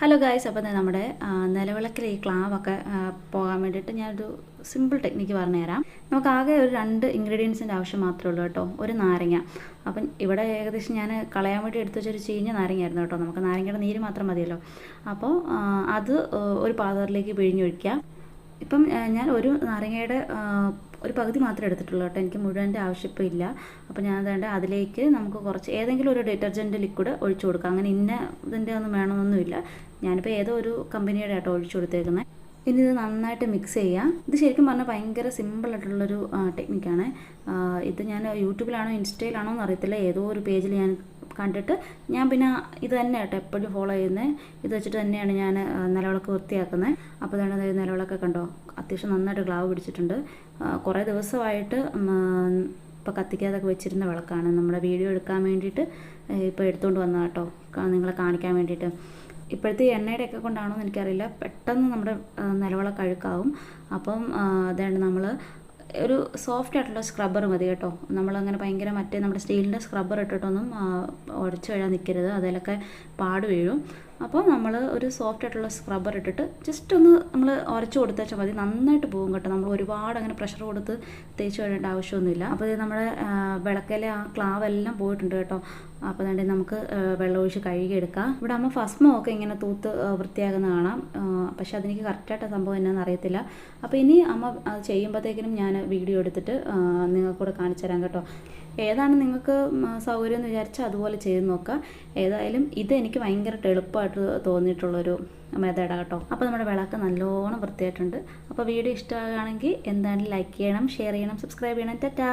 Hello guys അപ്പോൾ നമ്മുടെ നിലവിളക്കിൽ ഈ ക്ലാവൊക്കെ പോകാൻ വേണ്ടിയിട്ട് ഞാനൊരു സിമ്പിൾ ടെക്നിക്ക് പറഞ്ഞുതരാം. നമുക്ക് ആകെ ഒരു രണ്ട് ഇൻഗ്രീഡിയൻസിന്റെ ആവശ്യം മാത്രമേ ഉള്ളൂ കേട്ടോ. ഒരു നാരങ്ങ. അപ്പം ഇവിടെ ഏകദേശം ഞാൻ കളയാൻ വേണ്ടി എടുത്തു വെച്ചൊരു ചീഞ്ഞ നാരങ്ങയായിരുന്നു കേട്ടോ. നമുക്ക് നാരങ്ങയുടെ നീര് മാത്രം മതിയല്ലോ. അപ്പോൾ അത് ഒരു പാത്രത്തിലേക്ക് പിഴിഞ്ഞൊഴിക്കുക. ഇപ്പം ഞാൻ ഒരു നാരങ്ങയുടെ ഒരു പകുതി മാത്രമേ എടുത്തിട്ടുള്ളൂ കേട്ടോ. എനിക്ക് മുഴുവന്റെ ആവശ്യം ഇല്ല. അപ്പോൾ ഞാൻ വേണ്ട അതിലേക്ക് നമുക്ക് കുറച്ച് ഏതെങ്കിലും ഒരു ഡിറ്റർജന്റ് ലിക്വിഡ് ഒഴിച്ചു കൊടുക്കാം. അങ്ങനെ ഇന്ന ഇതിന്റെ ഒന്നും വേണമെന്നൊന്നുമില്ല. ഞാനിപ്പോൾ ഏതോ ഒരു കമ്പനിയുടെ ആട്ടോ ഒഴിച്ചു കൊടുത്തേക്കുന്നത് ഇനി ഇത് നന്നായിട്ട് മിക്സ് ചെയ്യാം. ഇത് ശരിക്കും പറഞ്ഞാൽ ഭയങ്കര സിമ്പിളായിട്ടുള്ളൊരു ടെക്നിക്കാണ് ഇത് ഞാൻ യൂട്യൂബിലാണോ ഇൻസ്റ്റയിലാണോ എന്ന് അറിയത്തില്ല. ഏതോ ഒരു പേജിൽ ഞാൻ കണ്ടിട്ട് ഞാൻ പിന്നെ ഇത് തന്നെ കേട്ടോ എപ്പോഴും ഫോളോ ചെയ്യുന്നത് ഇത് വെച്ചിട്ട് തന്നെയാണ് ഞാൻ നിലവിളക്ക് വൃത്തിയാക്കുന്നത് അപ്പോൾ തന്നെ നിലവിളക്കൊക്കെ നിലവിളക്ക് കണ്ടോ? അത്യാവശ്യം നന്നായിട്ട് ഗ്ലാവ് പിടിച്ചിട്ടുണ്ട്. കുറേ ദിവസമായിട്ട് ഇപ്പോൾ കത്തിക്കാതൊക്കെ വെച്ചിരുന്ന വിളക്കാണ്. നമ്മുടെ വീഡിയോ എടുക്കാൻ വേണ്ടിയിട്ട് ഇപ്പോൾ എടുത്തുകൊണ്ട് വന്ന കേട്ടോ. നിങ്ങളെ കാണിക്കാൻ വേണ്ടിയിട്ട്. ഇപ്പോഴത്തെ എണ്ണയുടെ ഒക്കെ കൊണ്ടാണോ എന്ന് എനിക്കറിയില്ല. പെട്ടെന്ന് നമ്മുടെ നിലവിളക്ക് അഴുക്കാവും. അപ്പം അതാണ് നമ്മൾ ഒരു സോഫ്റ്റ് ആയിട്ടുള്ള സ്ക്രബ്ബർ മതി കേട്ടോ. നമ്മളങ്ങനെ ഭയങ്കര മറ്റേ നമ്മുടെ സ്റ്റീലിന്റെ സ്ക്രബ്ബർ ഇട്ടിട്ടൊന്നും ഉടച്ചു വീഴാൻ നിൽക്കരുത് അതിലൊക്കെ പാട് വീഴും. അപ്പോൾ നമ്മൾ ഒരു സോഫ്റ്റ് ആയിട്ടുള്ള സ്ക്രബ്ബർ ഇട്ടിട്ട് ജസ്റ്റ് ഒന്ന് നമ്മൾ ഉരച്ചു കൊടുത്തേച്ചാൽ മതി. നന്നായിട്ട് പോകും കേട്ടോ. നമ്മൾ ഒരുപാട് അങ്ങനെ പ്രഷർ കൊടുത്ത് തേച്ച് കഴിയേണ്ട ആവശ്യമൊന്നുമില്ല. അപ്പോൾ ഇത് നമ്മുടെ വിളക്കിലെ ആ ക്ലാവെല്ലാം പോയിട്ടുണ്ട് കേട്ടോ. അപ്പോൾ അതുകൊണ്ട് നമുക്ക് വെള്ളമൊഴിച്ച് കഴുകിയെടുക്കാം. ഇവിടെ അമ്മ ഫസ്മൊക്കെ ഇങ്ങനെ തൂത്ത് വൃത്തിയാകുന്ന കാണാം. പക്ഷെ അതെനിക്ക് കറക്റ്റായിട്ട് സംഭവം എന്നാന്ന് അറിയത്തില്ല. അപ്പോൾ ഇനി അമ്മ അത് ചെയ്യുമ്പോഴത്തേക്കിനും ഞാൻ വീഡിയോ എടുത്തിട്ട് നിങ്ങൾക്കൂടെ നിങ്ങൾക്ക് കൂടെ കാണിച്ചു തരാം കേട്ടോ. ഏതാണ് നിങ്ങൾക്ക് സൗകര്യം എന്ന് വിചാരിച്ചാൽ അതുപോലെ ചെയ്ത് നോക്കുക ഏതായാലും ഇത് എനിക്ക് ഭയങ്കരമായിട്ട് എളുപ്പമായിട്ട് തോന്നിയിട്ടുള്ളൊരു മെത്തേഡാണ് കേട്ടോ. അപ്പോൾ നമ്മുടെ വിളക്ക് നല്ലോണം വൃത്തിയായിട്ടുണ്ട്. അപ്പോൾ വീഡിയോ ഇഷ്ടമാകുകയാണെങ്കിൽ എന്തായാലും ലൈക്ക് ചെയ്യണം ഷെയർ ചെയ്യണം സബ്സ്ക്രൈബ് ചെയ്യണം. ടാറ്റാ!